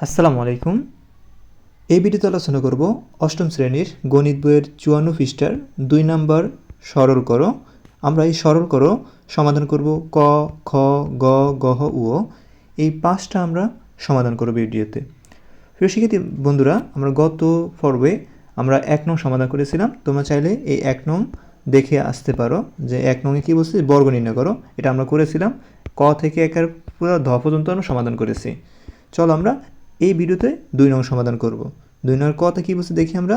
আসসালামু আলাইকুম। এই ভিডিওতে আলোচনা করব অষ্টম শ্রেণির গণিত বইয়ের চুয়ান্ন পৃষ্ঠার দুই নাম্বার সরল করো। আমরা এই সরল করো সমাধান করব ক, খ, গ গহ উ এই পাঁচটা আমরা সমাধান করব ভিডিওতে। প্রিয় শিক্ষার্থী বন্ধুরা, আমরা গত পর্বে আমরা এক নং সমাধান করেছিলাম। তোমরা চাইলে এই এক নং দেখে আসতে পারো যে এক নংয়ে কী বলছে? বর্গ নির্ণয় করো। এটা আমরা করেছিলাম। ক থেকে একের পুরো ধ পর্যন্ত আমরা সমাধান করেছি। চলো আমরা এই ভিডিওতে দুই নং সমাধান করব। দুই নং কথা কী বলছে দেখি আমরা?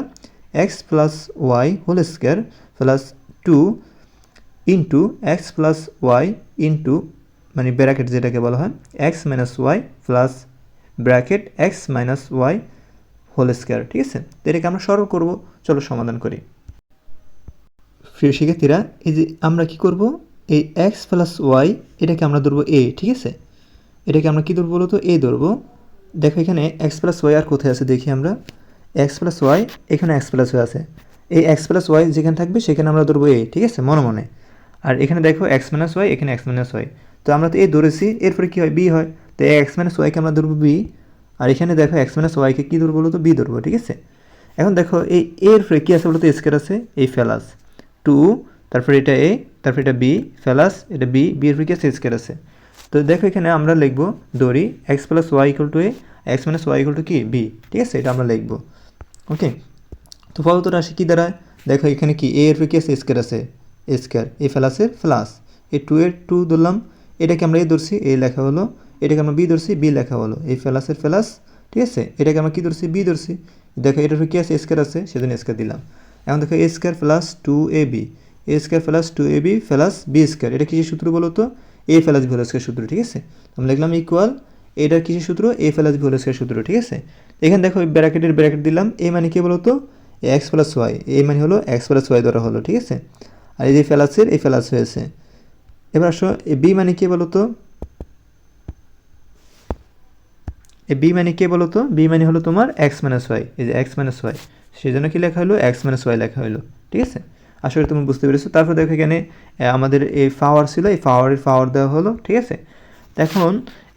X plus y whole square plus two into x plus y into মানে ব্র্যাকেট যেটাকে বলা হয় x minus y plus bracket x minus y whole square ঠিক আছে? তো এটাকে আমরা সরল করব, চলো সমাধান করি। প্রিয় শিক্ষার্থীরা, এই যে আমরা কি করব? এই এক্স প্লাস ওয়াই এটাকে আমরা ধরবো এ ঠিক আছে? এটাকে আমরা কী ধরবো বলো তো এ ধরবো। দেখো এখানে এক্স প্লাস ওয়াই আর কোথায় আছে দেখি আমরা। এক্স প্লাস ওয়াই এখানে এক্স প্লাস ওয়াই আছে। এই এক্স প্লাস ওয়াই যেখানে থাকবে, সেখানে আমরা ধরবো এ ঠিক আছে? মনে মনে। আর এখানে দেখো এক্স মাইনাস ওয়াই এখানে এক্স মাইনাস ওয়াই তো আমরা তো এ ধরেছি, এরপরে কী হয়? বি হয়। তো এক্স মাইনাস ওয়াইকে আমরা ধরবো বি আর এখানে দেখো এক্স মাইনাস ওয়াইকে কী ধরবো বলো তো? বি ধরবো, ঠিক আছে? এখন দেখো এই এর পরে কী আছে বলো তো? স্কের আছে। এই ফেলাস। টু তারপরে এটা এ তারপরে এটা বি ফেলাস। এটা বি বি এর পরে কী আছে? স্কের আছে। তো দেখো এখানে আমরা লিখব দড়ি x plus y equal to a x minus y equal to কি? বি ঠিক আছে? এটা আমরা লিখব। ওকে? তো ফলত রাশি কী দাঁড়ায় দেখো এখানে কি? এ এর পরে কি আছে। স্কোয়ার আছে স্কোয়ার এ ফেলাসের প্লাস এ টু এর টু ধরলাম। এটাকে আমরা এ ধরছি এ লেখা হলো। এটাকে আমরা বি ধরছি বি লেখা হলো। এই ফেলাসের ফেলাস ঠিক আছে? এটাকে আমরা কী ধরছি? বি ধরছি। দেখো এটার কি আছে স্কোয়ার আছে, সেজন্য স্কোয়ার দিলাম। এখন দেখো a square plus two a b a square plus two a b plus b square এটা কিসের সূত্র বলো তো? এ হোল স্কোয়ার সূত্র, ঠিক আছে? আমরা লিখলাম ইকুয়াল এটার কিসের সূত্র? এ হোল স্কোয়ার সূত্র, ঠিক আছে? এখানে দেখো ব্র্যাকেটের ব্র্যাকেট দিলাম এ মানে কি বলতো? এক্স প্লাস ওয়াই এ মানে হলো এক্স প্লাস ওয়াই ধরা হলো, ঠিক আছে? আর এই যে ফেলাসের এই ফেলাস হয়েছে। এবার আসো বি মানে কি বলতো? এ বি মানে কে বলো তো বি মানে হলো তোমার এক্স মাইনাস ওয়াই এই যে এক্স মাইনাস ওয়াই সেই জন্য কি লেখা হলো? এক্স মাইনাস ওয়াই লেখা হলো, ঠিক আছে? আসলে তুমি বুঝতে পেরেছ। তারপর দেখো এখানে আমাদের এই ফাওয়ার ছিল, এই ফাওয়ারের ফাওয়ার দেওয়া হলো, ঠিক আছে? এখন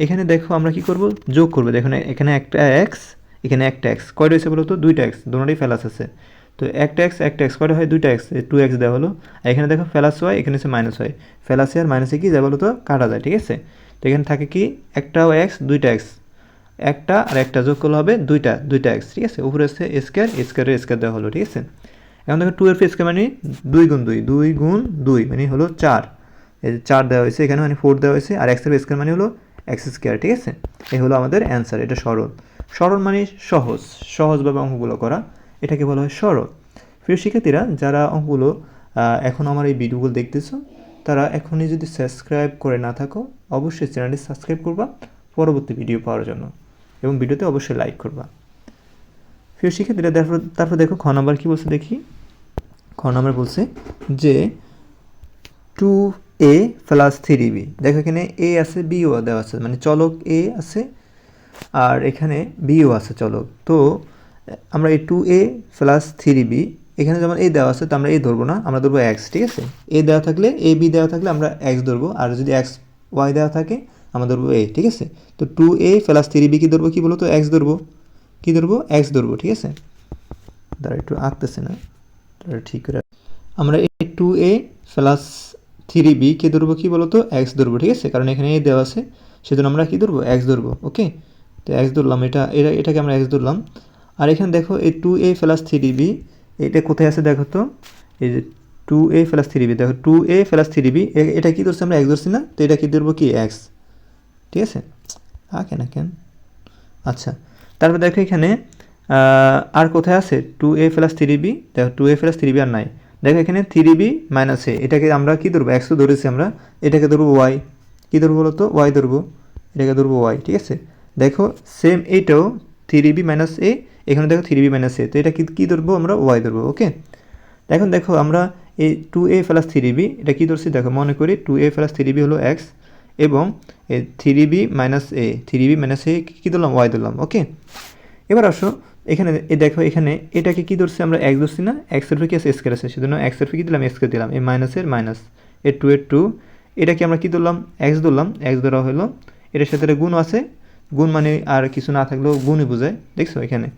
এখানে দেখো আমরা কি করব? যোগ করব। দেখো এখানে একটা এক্স এখানে একটা এক্স কয়টা হয়েছে বলো তো? দুইটা এক্স দুটোটাই ফেলাস আছে। তো একটা এক্স একটা এক্স কয়টা হয়? দুইটা এক্স টু এক্স দেওয়া হলো। আর এখানে দেখো ফেলাস হয় এখানে হচ্ছে মাইনাস হয় ফেলাসে আর মাইনাসে কি? যায় বলো তো? কাটা যায়, ঠিক আছে? তো এখানে থাকে কি? একটাও এক্স দুইটা এক্স একটা আর একটা যোগ করলে হবে দুইটা দুইটা এক্স ঠিক আছে? উপরে হচ্ছে স্কোয়ার স্কোয়ারের স্কোয়ার দেওয়া হলো, ঠিক আছে? এখন দেখো টু এর স্কোয়ার মানে দুই গুণ দুই দুই গুণ দুই মানে হলো চার। এই চার দেওয়া হয়েছে, এখানে মানে ফোর দেওয়া হয়েছে, আর এক্স এক্সের স্কোয়ার মানে হলো এক্স স্কোয়ার ঠিক আছে? এই হলো আমাদের অ্যান্সার এটা সরল। সরল মানে সহজ, সহজভাবে অঙ্কগুলো করা, এটাকে বলা হয় সরল। প্রিয় শিক্ষার্থীরা, যারা অঙ্কগুলো এখন আমার এই ভিডিওগুলো দেখতেছো, তারা এখনই যদি সাবস্ক্রাইব করে না থাকো, অবশ্যই চ্যানেলটি সাবস্ক্রাইব করবা, পরবর্তী ভিডিও পাওয়ার জন্য। এবং ভিডিওতে অবশ্যই লাইক করবা। প্রিয় শিক্ষার্থীরা, তারপর তারপর দেখো খ নাম্বার কী বলছে দেখি। খ নাম্বার বলছে যে two a plus three b দেখো এখানে এ আছে বিও দেওয়া আছে মানে চলক এ আছে আর এখানে বিও আছে চলক। তো, আমরা এই two a plus three b এখানে যেমন এ দেওয়া আছে, তো আমরা এ ধরবো না, আমরা ধরবো এক্স ঠিক আছে? এ দেওয়া থাকলে এ বি দেওয়া থাকলে আমরা এক্স ধরবো, আর যদি এক্স ওয়াই দেওয়া থাকে, আমরা ধরবো এ ঠিক আছে? তো two a plus three b কি ধরবো, কি বলো তো এক্স ধরবো। কী ধরবো? এক্স ধরবো, ঠিক আছে? দাঁড়া একটু আঁকতেছে না। তারা ঠিক করে আমরা এই two a plus three b কে ধরবো কী বলো তো এক্স ধরবো, ঠিক আছে? কারণ এখানে দেওয়া আছে। সেজন্য আমরা কী ধরবো? এক্স ধরবো ওকে তো এক্স ধরলাম, এটা এটা, এটাকে আমরা এক্স ধরলাম। আর এখানে দেখো, এই two a plus three b এটা কোথায় আছে দেখো তো? এই যে two a plus three b দেখো two a plus three b এটা কী ধরছি আমরা? এক্স ধরছি না? তো এটা কী ধরবো কি? এক্স ঠিক আছে? আঁকে না কেন? আচ্ছা তারপর দেখো এখানে আর কোথায় আছে? Two a plus three b দেখো two a plus three b আর নাই। দেখো এখানে থ্রি বি মাইনাস এ এটাকে আমরা কী ধরবো? একশো ধরেছি আমরা। এটাকে ধরবো ওয়াই কী ধরবো বলো তো ওয়াই ধরবো। এটাকে ধরবো ওয়াই ঠিক আছে? দেখো সেম এইটাও থ্রি বি মাইনাস এ এখানে দেখো থ্রি বি মাইনাস এ তো এটা কী কী ধরবো? আমরা ওয়াই ধরবো ওকে এখন দেখো, আমরা এই two a plus three b এটা কী ধরছি? দেখো, মনে করি two a plus three b হলো এক্স এবং three b minus a three b minus a কী ধরলাম? ওয়াই ধরলাম, ওকে? এবার আসো, এখানে এ দেখো, এখানে এটাকে কী ধরছি আমরা? এক্স ধরছি না? এক্সের ফি কি আছে স্কোয়ার আছে, সেজন্য এক্সের ফি কী দিলাম এক্সকে দিলাম। এই মাইনাসের মাইনাস এ টু এর টু এটাকে আমরা কী ধরলাম? এক্স ধরলাম। এক্স ধরা হলো, এটার সাথে একটা গুণ আছে। গুণ মানে আর কিছু না থাকলেও গুণই বোঝায়, দেখছ এখানে?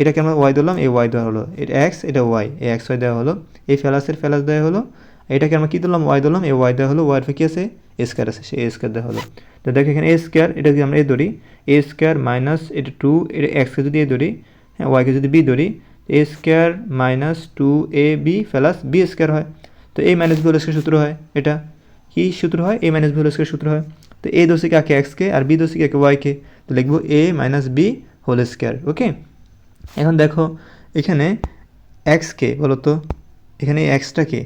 এটাকে আমরা ওয়াই ধরলাম, এ ওয়াই দেওয়া হলো। এটা এক্স এটা ওয়াই এ এক্স ওয়াই দেওয়া হলো। এই ফেলাসের ফেলাস দেওয়া হলো। এটাকে আমরা কী দিলাম ওয়াই দিলাম এ ওয়াই দেওয়া হলো। ওয়াই কি আছে? এ স্কোয়ার আছে, সেই স্কোয়ার দেওয়া হলো। তো দেখো এখানে এ স্কোয়ার এটা যদি আমরা এ ধরি। এ স্কোয়ার মাইনাস এটা টু এটা এক্সকে যদি এ ধরি হ্যাঁ ওয়াইকে যদি বি ধরি a square minus two a b plus b square হয়। তো এ মাইনাস বি স্কোয়ার সূত্র হয়, এটা। কী সূত্র হয়? A minus b whole square সূত্র হয়। তো এ দোষে কাকে এক্সকে আর বি দোষে কাকে ওয়াইকে তো লিখব a minus b whole square okay এখন দেখো, এখানে এক্সকে বলো তো, এখানে এক্সটা কে?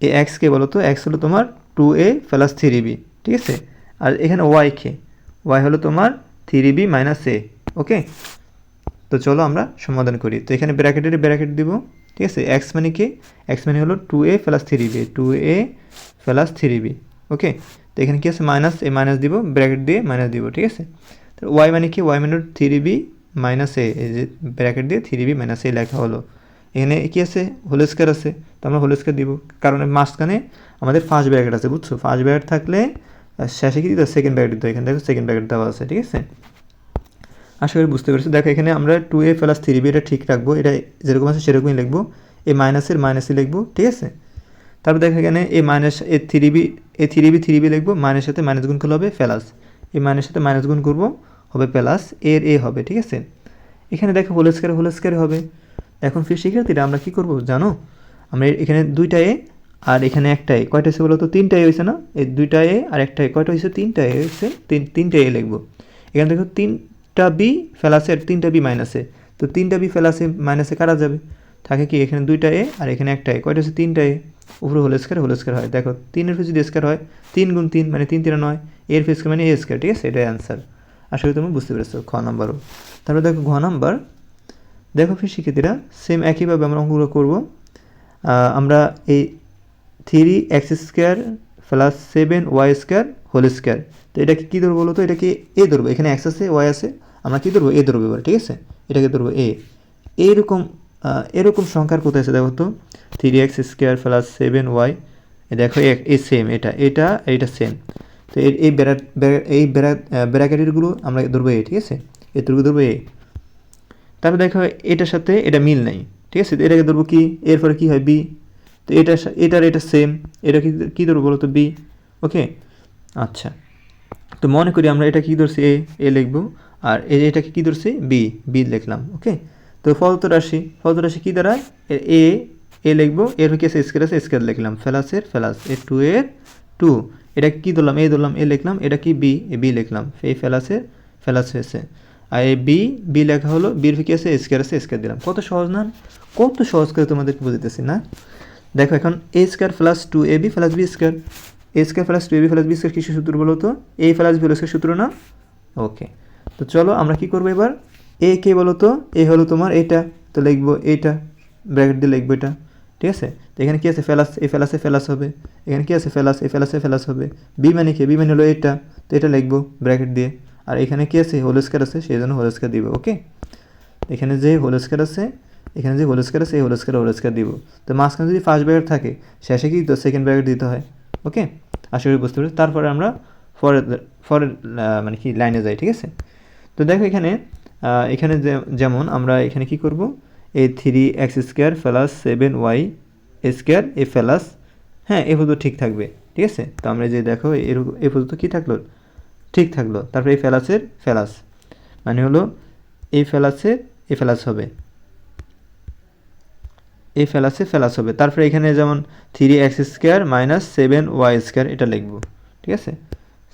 এই এক্সকে বলো তো এক্স হলো তোমার two a plus three b ঠিক আছে? আর এখানে ওয়াই কে ওয়াই হলো তোমার three b minus a okay তো চলো আমরা সমাধান করি। তো এখানে ব্র্যাকেটের ব্র্যাকেট দিব, ঠিক আছে? এক্স মানে কি? এক্স মানে হলো two a plus three b two a plus three b okay তো এখানে কি আছে? মাইনাস এ মাইনাস দিব ব্র্যাকেট দিয়ে মাইনাস দিব, ঠিক আছে? তো ওয়াই মানে কি? ওয়াই মানে থ্রি বি মাইনাস এ যে ব্র্যাকেট দিয়ে থ্রি বি মাইনাস এ লেখা হলো। এখানে কি আছে? হোল স্কোয়ার আছে। তো আমরা হোল স্কোয়ার দিব। কারণ মাঝখানে আমাদের ফার্স্ট ব্র্যাকেট আছে, বুঝছ? ফার্স্ট ব্র্যাকেট থাকলে শেষে কি দিতে সেকেন্ড ব্র্যাকেট দিতে এখানে দেখো সেকেন্ড ব্র্যাকেট দেওয়া আছে, ঠিক আছে? আশা করি বুঝতে পেরেছি। দেখো, এখানে আমরা two a plus three b এটা ঠিক রাখব। এটা যেরকম আছে সেরকমই লিখব। এ মাইনাসের মাইনাসই লিখব, ঠিক আছে? তারপর দেখো এখানে a minus a three b a three b three b লিখব। মাইনাস সাথে মাইনাস গুণ করলে হবে প্লাস এই মাইনাস সাথে মাইনাস গুণ করব, হবে প্লাস এর এ হবে, ঠিক আছে? এখানে দেখো হোল স্কোয়ার হোল স্কোয়ার হবে। এখন ফির শিক্ষার্থীরা আমরা কী করব জানো? আমরা এখানে দুইটা এ আর এখানে একটা এ। কয়টা হয়েছে বলো তো তিনটা এ হয়েছে না? এই দুইটা এ আর একটা এ। কয়টা হয়েছে? তিনটা এ হয়েছে। তিন, তিনটা এ লিখব। এখানে দেখো তিনটা বি ফেলাসে আর তিনটা বি মাইনাসে। তো তিনটা বি ফেলাসে মাইনাসে কাটা যাবে? থাকে কি এখানে দুইটা এ আর এখানে একটা এ। কয়টা হচ্ছে তিনটা এ। উপরে হোল স্কোয়ার হোল স্কোয়ার হয়। দেখো, তিনের ফেস যদি স্কোয়ার হয়, তিন গুণ তিন মানে তিন তিনে নয়। এর ফেস মানে এ স্কোয়ার ঠিক আছে? এটাই অ্যান্সার আশা করি তুমি বুঝতে পেরেছ। খ নাম্বারও। তারপরে দেখো ঘ নাম্বার। দেখো ফির শিক্ষার্থীরা সেম একইভাবে আমরা অঙ্কগুলো করব। আমরা এই three x square plus seven y square whole square তো এটাকে কী ধরবো বলো তো? এটাকে এ ধরবো। এখানে এক্স আছে ওয়াই আছে। আমরা কী ধরবো? এ ধরবো এবার, ঠিক আছে? এটাকে ধরবো এ এইরকম এরকম সংখ্যার কোথায় আছে দেখো তো? Three x square plus seven y দেখো, এ- সেম এটা এটা এইটা সেম তো এই ব্যারা- এই ব্যারা ব্যারাকেটেরগুলো আমরা ধরবো এ ঠিক আছে? এতটুকু ধরবো এ তারপর দেখো এটার সাথে এটা মিল নাই, ঠিক আছে? এটাকে ধরবো কি? এরপরে কি হয়? বি তো এটা এটার এটা সেম এটা কি কী ধরবো বলো তো? বি ওকে আচ্ছা। তো মনে করি আমরা এটা কী ধরছি? এ এ লিখব। আর এটাকে কী ধরছি? বি বি লিখলাম ওকে তো ফলত রাশি ফলত রাশি কী দাঁড়ায় এ এ এ লিখব। এর কি আছে? স্কেল আছে স্কেল লিখলাম। ফেলাসের ফেলাস এ টু এর টু এটা কি ধরলাম? এ ধরলাম এ লিখলাম। এটা কি? বি এ বি লিখলাম। এই ফেলাসের ফেলাস হয়েছে। আর এই বি বি লেখা হলো বির কি আছে স্কেয়ার আছে স্কেয়ার দিলাম। কত সহজ না? কত সহজ করে তোমাদেরকে বুঝতেছি না? দেখো এখন a square plus two a b plus b square a square plus two a b plus b square কিছু সূত্র বলো তো? এ প্লাস বি স্কোয়ার সূত্র না? ওকে তো চলো, আমরা কি করব এবার? এ কে বলো তো? এ হলো তোমার এটা। তো লিখব এটা। ব্র্যাকেট দিয়ে লিখব এটা। ঠিক আছে? তো এখানে কি আছে? ফেলাস এই ফেলাসে ফেলাস হবে। এখানে কি আছে? ফেলাস এই ফেলাসে ফেলাস হবে। বি মানে কি? বি মানে হলো এটা। তো এটা লিখব ব্র্যাকেট দিয়ে। আর এখানে কি আছে? হোল স্কোয়ার আছে, সেই জন্য হোল স্কোয়ার দিব, ওকে? এখানে যে হোল স্কোয়ার আছে, এখানে যে হোল স্কোয়ার আছে এই হোল স্কোয়ার হোল স্কোয়ার দিব। তো মাঝখানে যদি ফার্স্ট ব্র্যাকেট থাকে, শেষে কি তো সেকেন্ড ব্র্যাকেট দিতে হয়, ওকে? আশা করি বুঝতে পেরেছি। তারপরে আমরা ফরের ফরের মানে কি লাইনে যাই, ঠিক আছে? তো দেখো এখানে এখানে যেমন আমরা এখানে কি করব? এই three x square plus seven y square a plus হ্যাঁ এ পর্যন্ত ঠিক থাকবে, ঠিক আছে? তো আমরা যে দেখো এরকম এ পর্যন্ত কী থাকল? ঠিক থাকল। তারপরে এই ফেলাসের ফেলাস। মানে হলো, এই ফেলাসের এ ফেলাস হবে। এই ফেলাসে ফেলাস হবে। তারপরে এখানে যেমন three x square minus seven y square এটা লিখব। ঠিক আছে?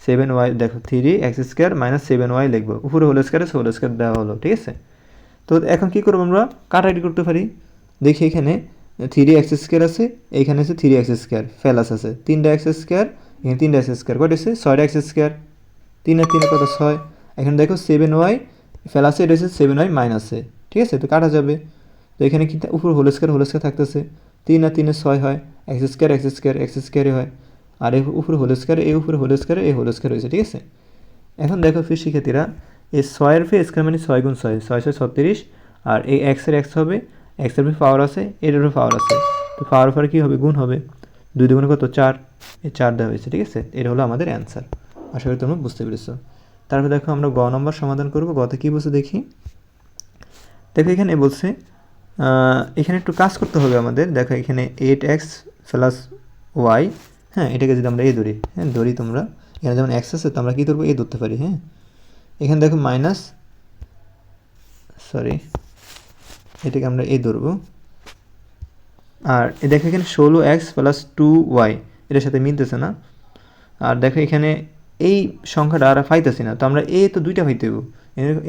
সেভেন ওয়াই দেখো three x square minus seven y লিখব। উপরে হোল স্কোয়ার হোল স্কোয়ার দেওয়া হলো। ঠিক আছে? তো এখন কি করব আমরা? কাটাকাটি করতে পারি? দেখি এখানে থ্রি এক্স স্কোয়ার আছে এখানে আছে থ্রি এক্স স্কোয়ার ফেলাস আছে। তিনটা এক্স স্কোয়ার এখানে তিনটা এক্স স্কোয়ার কয়টা আছে? ছয়টা এক্স স্কোয়ার তিন আর তিনে কত ছয়? এখানে দেখো সেভেন ওয়াই ফেলাসে হচ্ছে সেভেন ওয়াই মাইনাসে ঠিক আছে? তো কাটা যাবে। তো এখানে কি উপর হোল স্কোয়ার হোল স্কোয়ার থাকতেছে। তিন আর তিনে ছয় হয় x square x square x স্কোয়ারই হয়। আর এই উপরে হোল স্কোয়ার এই উপরে হোল স্কোয়ার এই হোল স্কোয়ার হয়েছে ঠিক আছে? এখন দেখো ফির শিক্ষার্থীরা এই ছয়ের ফে স্কোয়ার মানে ছয় গুণ ছয় ছয় ছয় ছত্রিশ। আর এই এক্সের এক্স হবে এক্সের ফে পাওয়ার আছে এটারও পাওয়ার আছে। তো পাওয়ার পরে কী হবে? গুণ হবে। দুই দুগুণে কত? চার। এই চার দেওয়া হয়েছে, ঠিক আছে? এটা হলো আমাদের অ্যান্সার আশা করি তোমরা বুঝতে পেরেছ। তারপর দেখো আমরা গ নম্বর সমাধান করব। গতে কী বলছে দেখি? দেখো এখানে বলছে এখানে একটু কাজ করতে হবে আমাদের। দেখো এখানে এইট এক্স প্লাস ওয়াই হ্যাঁ এটাকে যদি আমরা এ ধরি হ্যাঁ ধরি তোমরা। এখানে যেমন এক্স আছে, তো আমরা কী ধরবো? এ ধরতে পারি হ্যাঁ। এখানে দেখো মাইনাস সরি এটাকে আমরা এ ধরবো। আর এ দেখো এখানে ষোলো এক্স প্লাস টু ওয়াই এটার সাথে মিলতেছে না। আর দেখো এখানে এই সংখ্যাটা আর পাইতেছি না। তো আমরা এ তো দুইটা হইতে হইব।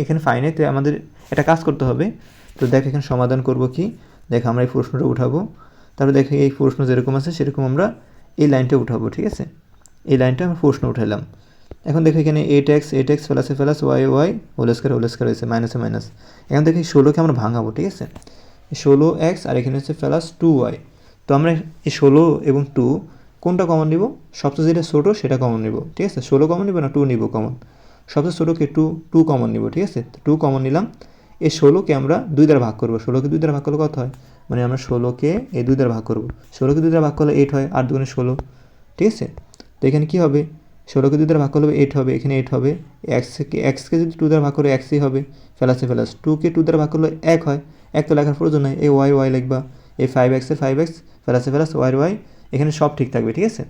এখানে ফাইনে তো আমাদের এটা কাজ করতে হবে। তো দেখ এখানে সমাধান করব কি? দেখ আমরা এই প্রশ্নটা উঠাবো। তারপর দেখো এই প্রশ্ন যেরকম আছে, সেরকম আমরা এই লাইনটা উঠাবো, ঠিক আছে? এই লাইনটা আমরা প্রশ্ন উঠাইলাম। এখন দেখো এখানে এইট এক্স এইট এক্স প্লাসে plus y y whole square হয়েছে মাইনাসে মাইনাস এখন দেখি ষোলোকে আমরা ভাঙাবো, ঠিক আছে? ষোলো এক্স আর এখানে হচ্ছে প্লাস টু ওয়াই তো আমরা এই ষোলো এবং টু কোনটা কমন নিব? সবচেয়ে যেটা ছোটো সেটা কমন নিব, ঠিক আছে? ষোলো কমন নিব না টু নিব কমন সবচেয়ে ছোটোকে টু টু কমন নিব, ঠিক আছে? টু কমন নিলাম। এই ষোলোকে আমরা দুই দ্বারা ভাগ করব। ষোলোকে দুই দ্বারা ভাগ করলে কত হয়? মানে আমরা ষোলোকে এই দুই দ্বারা ভাগ করব। ষোলোকে দুই দ্বারা ভাগ করলে এইট হয়, আট দুগুণে ষোলো, ঠিক আছে? তো এখানে কী হবে? ষোলোকে দুই দ্বারা ভাগ করলে এইট হবে, এখানে এইট হবে। এক্সকে এক্সকে যদি টু দ্বারা ভাগ করে এক্সই হবে ফেলাসে ফেলাস টুকে টু দ্বারা ভাগ করলে এক হয়, এক তো লেখার প্রয়োজন নাই। এই ওয়াই ওয়াই লিখবা। এই ফাইভ এক্সের ফাইভ এক্স ফেলাসে ফেলাস ওয়াই ওয়াই এখানে সব ঠিক থাকবে ঠিক আছে?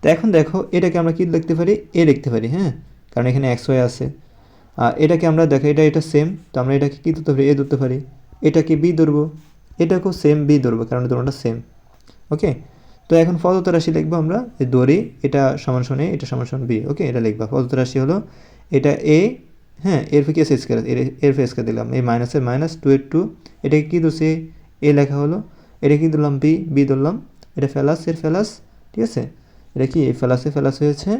তো এখন দেখো এটাকে আমরা কি লিখতে পারি? এ লিখতে পারি হ্যাঁ? কারণ এখানে এক্স ওয়াই আছে। আর এটাকে আমরা দেখো এটা এটা সেম তো আমরা এটাকে কী ধরতে পারি? এ ধরতে পারি। এটাকে বি ধরবো। এটাকেও সেম বি ধরবো কারণ দুটোটা সেম ওকে তো এখন পদত রাশি লিখব আমরা দড়ি এটা সমান A, এটা সমান সমান বি ওকে এটা লিখবা। পদত রাশি হলো এটা এ হ্যাঁ এর ফেকে এস এর এর ফে স্কোয়ার দিলাম। এই মাইনাসের মাইনাস টু এর টু এটাকে কী ধরছে? এ লেখা হলো। এটা কী ধরলাম? বি বি ধরলাম। এটা ফেলাস, এর ফেলাস, ঠিক আছে? এটা কি? এই ফেলাসে ফেলাস হয়েছে।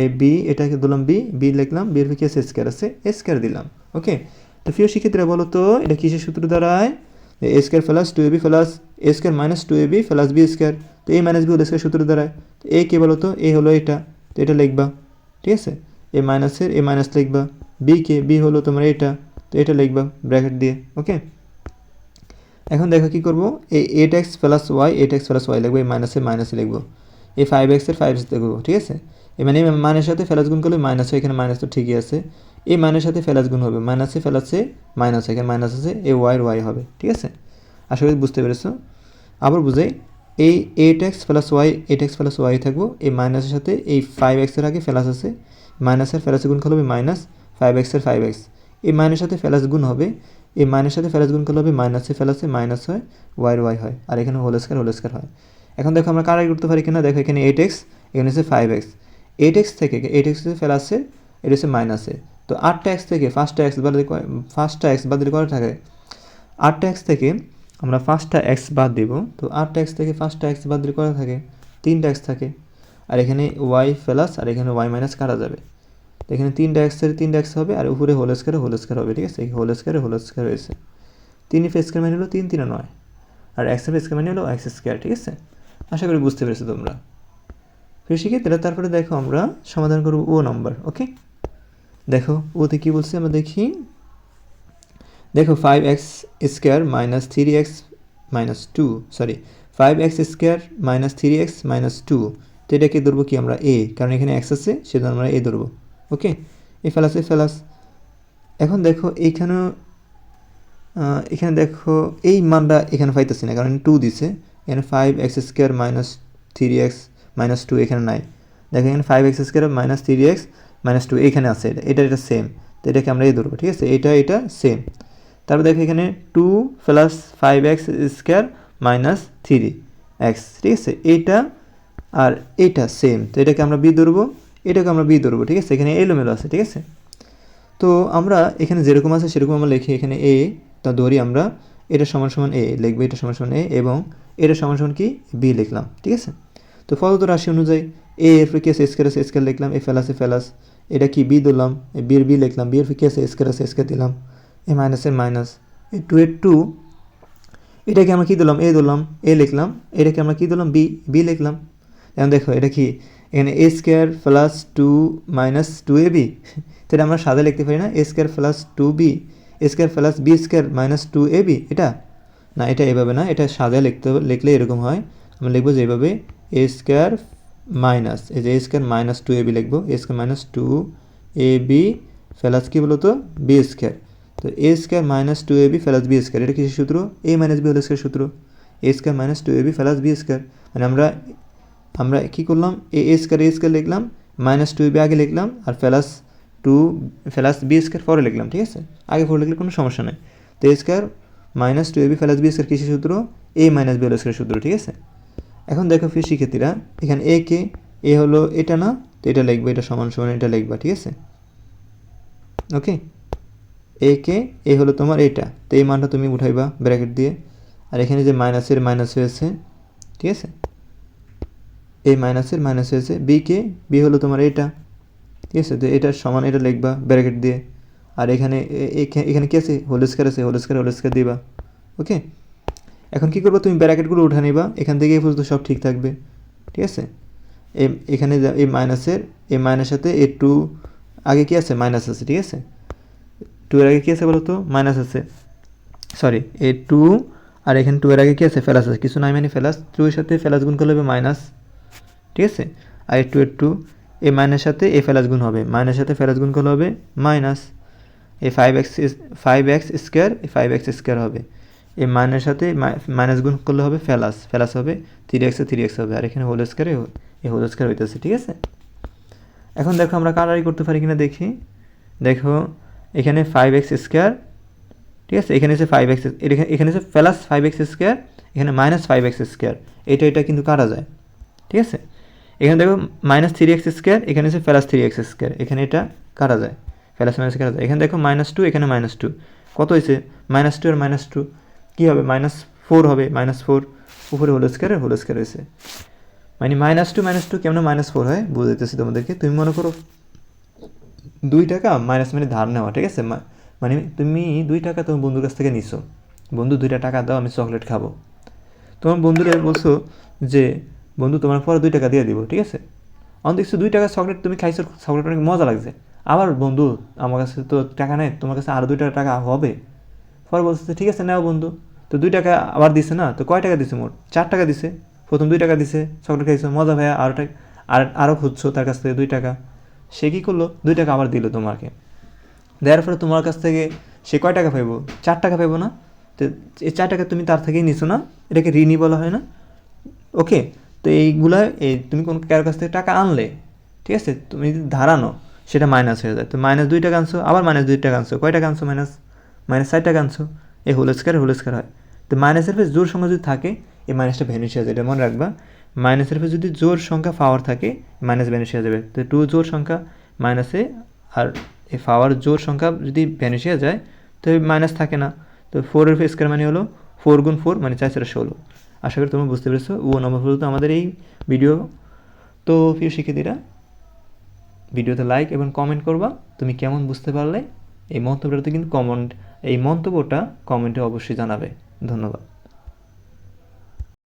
এই বি এটাকে দিলাম বি বি লিখলাম বি এর ফেকে এস স্কোয়ার আছে স্কোয়ার দিলাম ওকে তো প্রিয় শিক্ষার্থীরা, বলো তো, এটা কিসের সূত্র দ্বারায়? A square plus two a b plus a square minus two a b plus b square তো a minus b whole square সূত্র দ্বারায়। তো এ কে বলো তো? এ হলো এটা, তো এটা লিখবা, ঠিক আছে? এ মাইনাসের এ মাইনাস লিখবা। বি কে বি হলো তোমার এটা, তো এটা লিখবা ব্র্যাকেট দিয়ে ওকে এখন দেখো কি করব? এই eight x plus y eight x plus y লিখব, এই মাইনাসে মাইনাসে লিখব। এই ফাইভ এক্সের ফাইভ এক্স লিখব, ঠিক আছে? এই মানে মাইনের সাথে ফেলাস গুণ করলে মাইনাস হয়, এখানে মাইনাস তো ঠিকই আছে। এই মাইনের সাথে ফেলাস গুণ হবে মাইনাসে ফেলাসে মাইনাস এখানে মাইনাস আছে এই ওয়াই ওয়াই হবে, ঠিক আছে? আশা করি বুঝতে পেরেছ? আবার বুঝাই, এই eight x plus y eight x plus y থাকব, এই মাইনাসের সাথে এই ফাইভ এক্সের আগে ফেলাস আছে মাইনাসের ফেলাসে গুণ করলে মাইনাস ফাইভ এক্সের ফাইভ এক্স এই মাইনের সাথে ফেলাস গুণ হবে, এই মাইনের সাথে ফেলাস গুণ করলে হবে মাইনাসে ফেলাসে মাইনাস হয় ওয়াইয়ের ওয়াই হয়, আর এখানে হোল স্কোয়ার হয়। এখন দেখো আমরা কারাই করতে পারি কিনা? দেখো এখানে এইট এক্স এখানে হচ্ছে ফাইভ এক্স এইট এক্স থেকে এইট এক্স ফেলাসে, এটা হচ্ছে মাইনাসে। তো আটটা এক্স থেকে ফার্স্টটা এক্স বাদ দিলে ফার্স্টটা এক্স বাদ দিলে কটা থাকে? আটটা এক্স থেকে আমরা পাঁচটা এক্স বাদ দিব, তো আটটা এক্স থেকে পাঁচটা এক্স বাদ দিলে কটা থাকে? তিনটা এক্স থাকে। আর এখানে ওয়াই প্লাস আর এখানে ওয়াই মাইনাস কাটা যাবে। তো এখানে তিনটা এক্সের তিনটা এক্স হবে আর উপরে হোল স্কোয়ারে হোল স্কোয়ার হবে, ঠিক আছে? এই হোল স্কোয়ারে হোল স্কোয়ার হয়েছে তিন ফেস স্কোয়ার মানে হলো তিন তিনে নয়। আর এক্সের ফেস স্কোয়ার মানে হলো এক্স স্কোয়ার ঠিক আছে? আশা করি বুঝতে পেরেছ তোমরা। ফির শিখে তাহলে তারপরে দেখো আমরা সমাধান করব ও নাম্বার ওকে দেখো, ওতে কী বলছে আমরা দেখি। দেখো five x square minus three x minus two sorry five x square minus three x minus two তো এটাকে ধরবো কি আমরা এ কারণ এখানে এক্স আছে, সেজন্য আমরা এ ধরবো। ওকে এ ফেলাস এ ফেলাস। এখন দেখো এইখানেও এখানে দেখো এই মানটা এখানে পাইতেছি না, কারণ টু দিছে। এখানে five x square minus three x minus two এখানে নাই। দেখো এখানে five x square minus three x minus two এখানে আছে, এটা এটা এটা সেম তো এটাকে আমরা এই ধরবো, ঠিক আছে? এটা এটা সেম তারপর দেখো এখানে two plus five x square minus three x ঠিক আছে? এইটা আর এইটা সেম তো এটাকে আমরা বি ধরবো। এটাকে আমরা বি ধরবো, ঠিক আছে? এখানে এলোমেলো আছে, ঠিক আছে? তো আমরা এখানে যেরকম আছে সেরকম আমরা লিখি এখানে এ তা ধরি আমরা এটা সমান সমান এ লিখব এটা সমান সমান এ এবং এটা সমান সমান কি? বি লিখলাম, ঠিক আছে? তো ফলত রাশি অনুযায়ী এ এর ফ্রিকে আছে? স্কের আছে স্কের লিখলাম এ ফেলাস এ ফেলাস এটা কি বি ধরলাম? এ বির বি লিখলাম বি এর ফ্রিকে আছে? স্কের আছে স্কের দিলাম। এ মাইনাস মাইনাসের মাইনাস এ টু এর টু এটাকে আমরা কী দিলাম এ দিলাম এ লিখলাম। এটাকে আমরা কী দিলাম বি বি লিখলাম। এখন দেখো, এটা কি এখানে a square plus two minus two a b এটা আমরা সাদা লিখতে পারি না। A square plus two b a square plus b square minus two a b এটা? না, এটা এভাবে না। এটা সাদা লিখতে লিখলে এরকম হয়। আমরা লিখব যে এভাবে এ স্কোয়ার মাইনাস এই যে a square minus two a b লিখব। A square minus two a b plus কী বলো তো বি স্কোয়ার তো a square minus two a b plus b square এটা কিসের সূত্র? A minus b whole square সূত্র। A square minus two a b plus b square মানে আমরা আমরা কী করলাম? A a square a square লিখলাম মাইনাস টু বি আগে লিখলাম, আর plus two plus b square পরে লিখলাম, ঠিক আছে? আগে পরে লিখলে কোনো সমস্যা নেই। তো a square minus two a b plus b square কিসের সূত্র? A minus b whole square সূত্র, ঠিক আছে? এখন দেখো ফির শিক্ষার্থীরা এখানে এ কে? এ হলো এটা না? তো এটা লিখবে, এটা সমান সমান এটা লিখবা, ঠিক আছে? ওকে এ কে? এ হলো তোমার এটা। তো এই মানটা তুমি উঠাইবা ব্র্যাকেট দিয়ে। আর এখানে যে মাইনাসের মাইনাস হয়েছে, ঠিক আছে? এই মাইনাসের মাইনাস হয়েছে বি কে বি হলো তোমার এটা। ঠিক আছে? তো এটার সমান এটা লিখবা ব্র্যাকেট দিয়ে। আর এখানে, এ- এখা- এখানে কি আছে? হোল আছে হোল স্কোয়ার দিবা। ওকে এখন কি করব? তুমি ব্র্যাকেটগুলো উঠে নিবা, এখান থেকে এই পর্যন্ত সব ঠিক থাকবে। ঠিক আছে? এই এখানে এই মাইনাসের এই মাইনাস সাথে এই টু আগে কি আছে? মাইনাস আছে, ঠিক আছে? টু এর আগে কি আছে বলো তো মাইনাস আছে। সরি এ টু আর এখানে টু এর আগে কি আছে? ফেলাস আছে। কিছু নাই মানে ফেলাস টু এর সাথে ফেলাস গুণ করলে হবে মাইনাস ঠিক আছে? আর এ টু এর টু এ মাইনাস সাথে এ ফেলাস গুণ হবে। মাইনাস সাথে ফেলাস গুণ করলে হবে minus. A five x five x square a five x square হবে। এই মাইনাস সাথে মাইনাস গুণ করলে হবে ফেলাস। ফেলাস হবে থ্রি এক্সে থ্রি এক্স হবে। আর এখানে হোল স্কোয়ারে এই হোল স্কোয়ার হইতেছে, ঠিক আছে? এখন দেখো আমরা কারারি করতে পারি কিনা দেখি। দেখো, এখানে ফাইভ এক্স স্কোয়ার ঠিক আছে? এখানে এসে ফাইভ এক্স এখানে এসে প্লাস ফাইভ এক্স স্কোয়ার এখানে মাইনাস ফাইভ এক্স স্কোয়ার এটা এটা কিন্তু কাটা যায়? ঠিক আছে? এখানে দেখো মাইনাস থ্রি এক্স স্কোয়ার এখানে এসে প্লাস থ্রি এক্স স্কোয়ার এখানে এটা কাটা যায় প্লাস মাইনাস কাটা যায়। এখানে দেখো মাইনাস টু এখানে মাইনাস টু কত হয়েছে? মাইনাস টু আর মাইনাস টু কী হবে? মাইনাস ফোর হবে মাইনাস ফোর উপরে হোল স্কোয়ারে হোল স্কোয়ার হয়েছে। মানে মাইনাস টু মাইনাস টু কেমন মাইনাস ফোর হয়? বুঝাইতেছি তোমাদেরকে। তুমি মনে করো দুই টাকা মাইনাস মানে ধার নেওয়া, ঠিক আছে? মানে তুমি দুই টাকা তোমার বন্ধুর কাছ থেকে নিছো। বন্ধু, দুইটা টাকা দাও, আমি চকলেট খাব। তোমার বন্ধুরা বলছো যে বন্ধু, তোমার পরে দুই টাকা দিয়ে দিব, ঠিক আছে? অন দেখছ দুই টাকা চকলেট তুমি খাইছো চকলেট অনেক মজা লাগছে। আবার বন্ধু, আমার কাছে তো টাকা নেই, তোমার কাছে আরও দুই টাকা টাকা হবে। পরে বলছে ঠিক আছে, নাও বন্ধু। তো দুই টাকা আবার দিছে না, তো কয় টাকা দিছে মোট? চার টাকা দিছে। প্রথম দুই টাকা দিছে চকলেট খাইছো, মজা ভাইয়া আরও টাকা, আর আরও খুঁজছো তার কাছ থেকে দুই টাকা। সে কী করল? দুই টাকা আবার দিল তোমাকে। দেওয়ার পরে তোমার কাছ থেকে সে কয় টাকা পাইবো? চার টাকা পাইবো না? তো এই চার টাকা তুমি তার থেকেই নিছো না? এটাকে ঋণই বলা হয় না? ওকে তো এইগুলা, এই তুমি কোন কারোর কাছ থেকে টাকা আনলে, ঠিক আছে? তুমি যদি ধারানো, সেটা মাইনাস হয়ে যায়। তো মাইনাস দুই টাকা আনছো? আবার মাইনাস দুই টাকা আনছো? কয় টাকা আনছো মাইনাস মাইনাস ষাট টাকা আনছো? এই হোল স্কোয়ার হোল স্কোয়ার হয়। তো মাইনাসের ফেস জোর সংখ্যা যদি থাকে, এই মাইনাসটা ভ্যানিশ হয়ে যায় এটা মনে রাখবা। মাইনাসের ফেস যদি জোর সংখ্যা পাওয়ার থাকে মাইনাস ভ্যানিশ হয়ে যাবে। তো টু জোর সংখ্যা মাইনাসে আর এই পাওয়ার জোর সংখ্যা যদি ভ্যানিশ হয়ে যায়, তো মাইনাস থাকে না। তো ফোরের স্কোয়ার মানে হলো ফোর গুণ ফোর মানে চার চার, ষোলো। আশা করি তোমরা বুঝতে পেরেছ। ও নম্বর পর্যন্ত আমাদের এই ভিডিও তো, প্রিয় শিক্ষার্থীরা ভিডিওতে লাইক এবং কমেন্ট করবা। তুমি কেমন বুঝতে পারলে? এই মন্তব্যটাতে কিন্তু কমেন্ট এই মন্তব্যটা কমেন্টে অবশ্যই জানাবে। ধন্যবাদ।